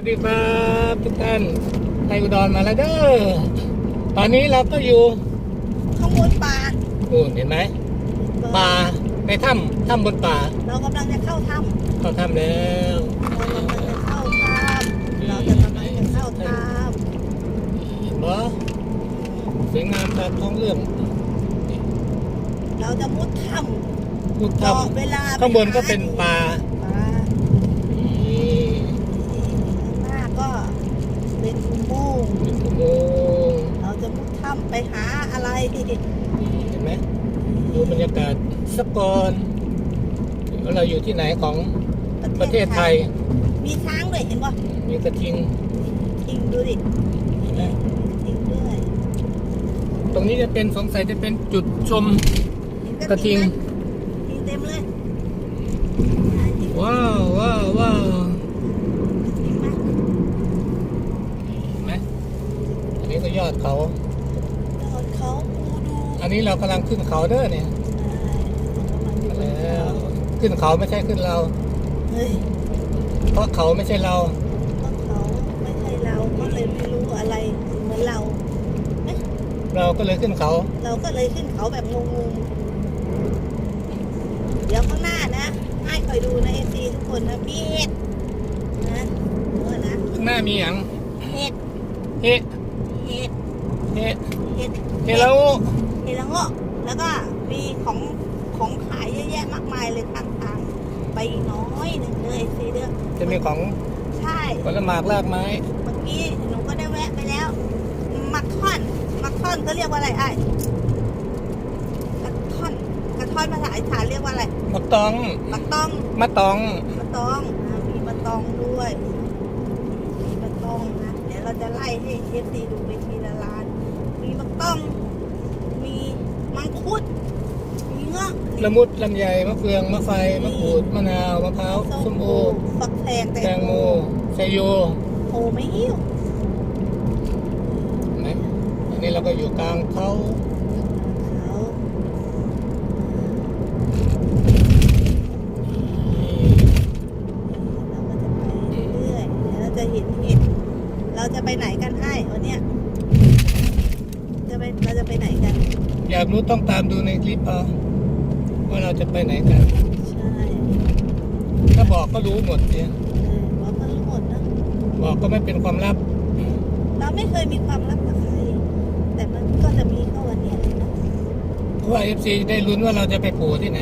วัสดีครับทุกท่านไทยอุดรมาแล้วเด้อ ตอนนี้เราก็อยู่ข้างบนป่านู่นเห็นไหมป่าในถ้ำถ้ำบนป่า เรากำลังจะเข้าถ้ำเข้าถ้ำแล้วเรากำลังจะเข้าถ้ำเราจะกำลังจะเข้าถ้เห็นบ่สวยงามตามท้องเรื่องำเราจะมุดถ้ลูกำถ้รอเวลาำข้างบนก็เป็นป่าป่า นี่ ข้างหน้าก็เป็นอุโมงค์ เป็นอุโมงค์ เราจะมุดถ้ำ ไปหาอะไรนี่เห็นไหมดูบรรยากาศสักก่อนว่าเราอยู่ที่ไหนของประเทศไทย มีช้างด้วยเห็นป่ะมีกระทิงทิงดูดิเห็นไหมทิงด้วยตรงนี้จะเป็นสงสัยจะเป็นจุดชมเห็นกระทิงไหมทิงเต็มเลยทิงว้าวว้าวว้าวไหมเห็นไหมอันนี้ก็ยอดเขายอดเขาปูดู อันนี้เรากำลังขึ้นเขาเด้อเนี่ยมาแล้วขึ้นเขาไม่ใช่ขึ้นเรา เฮ้ยเพราะเขาไม่ใช่เรา เพราะเขาไม่ใช่เราก็เลยไม่รู้อะไรเหมือนเรา เราก็เลยขึ้นเขา เราก็เลยขึ้นเขาแบบงงๆเดี๋ยวข้างหน้านะ ให้คอยดูนะเอซีทุกคนนะมีเห็ดนะเออนะข้างหน้ามีอย่างเห็ดเฮ้เห็ดเฮ้เห็ดเฮ้แล้วเห็ดละโงกแล้วก็มีของของขายเยอะแยะมากมายเลยข้างทางไปอีกน้อยหนึ่งเลยเอซีเด้อจะมีของใช่ผลหมากรากไม้เมื่อกี้หนูก็ได้แวะไปแล้ว มักท่อนมักท่อนเขาเรียกว่าอะไรไอ้กระท่อนกระท่อนภาษาอีสานเรียกว่าอะไรมักตองมักต้องมะตองมะตองนะมีมะตองด้วยมีมะตองนะเดี๋ยวเราจะไล่ให้เอฟซีดูไปทีละร้าน มีมะต้องมีมั งคุดมีเงาะละมุดลำไยมะเฟืองมะไฟมะกรูดมะนาวมะพร้าวส้มโอฟักแตงแตงโมไชโยโอไม่หิ้ว เห็นไหมอันนี้เราก็อยู่กลางเขาเขา เราก็จะไปเรื่อยๆเดี๋ยวเราจะเห็นเห็ด เราจะไปไหนกันให้วันเนี้ยจะไปเราจะไปไหน กัน อยากรู้ต้องตามดูในคลิปเอาว่าเราจะไปไหนกัน ใช่ถ้าบอกก็รู้หมดเนี่ยเออบอกกันรู้หมดนะบอกก็ไม่เป็นความลับ เราไม่เคยมีความลับกับใคร แต่มันก็จะมีเข้าวันเนี้ยเลยนะ เพราะว่าเอฟซีได้ลุ้นว่าเราจะไปโผล่ที่ไหน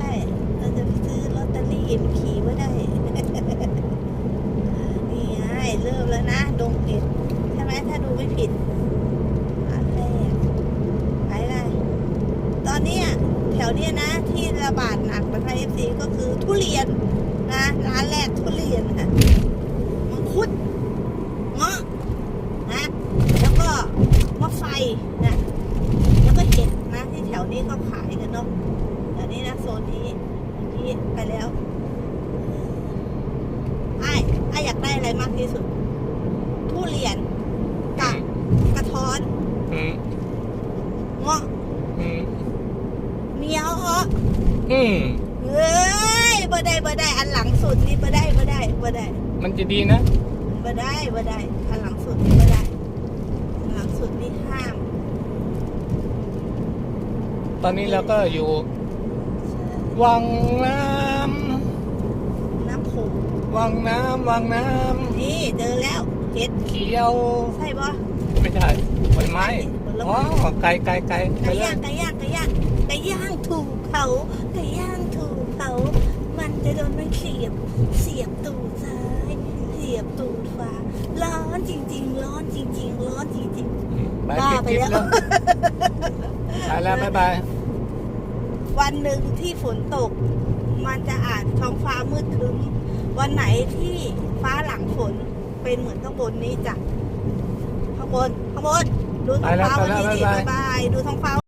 ใช่ เราจะไปซื้อลอตเตอรี่เอ็มขี่ไว้ได้ นี่ไงเริ่มแล้วนะ ดงเห็ดใช่ไหมถ้าดูไม่ผิดอันแรกขายอะไร ตอนเนี้ยแถว เนี้ยนะ ที่ระบาดหนักประเทศเอฟซีก็คือทุเรียนนะร้านแรกทุเรียนนะมังคุดเงาะนะแล้วก็มะไฟนะแล้วก็เห็ดนะที่แถวนี้เขาขายกันเนาะแถวนี้นะโซนนี้นี้ไปแล้วไอ้ไอ้อยากได้อะไรมากที่สุด ทุเรียนกับกระท้อน อืม เงาะ อืม เมียวเหรอ อืมเฮ้ยบ่ได้บ่ได้อันหลังสุดนี่บ่ได้บ่ได้บ่ได้มันจะดีนะ บ่ได้บ่ได้อันหลังสุดนี่บ่ได้อันหลังสุดนี่ห้ามตอนนี้เราก็อยู่วังน้น้ำโขงำวังน้ำวังน้นี่เจอแล้วเห็ดำเขียว ใช่ปะ ไม่ใช่ผลไม้ผลอ๋อไม้ไกลไกลไกลไปไก่เลย่ายงไก่ย่างไก่ย่าง ไก่ย่างถูกเผาไก่ย่างถูกเผา มันจะโดนมันเสียบ เสียบตูดซ้าย เสียบตูดขวาร้อนจริง ๆ ร้อนจริง ๆ ร้อนจริงไปบ้าปิดไปคลิปแล้วแล้วไปแล้วบ๊ายบายๆวันหนึ่งที่ฝนตก มันจะอาจท้องฟ้ามืดครึ้ม วันไหนที่ฟ้าหลังฝนเป็นเหมือนข้างบนนี้จ้ะข้างบนข้างบนดูท้องฟ้าวันนี้ดิบ๊ายบาย ดูท้องฟ้า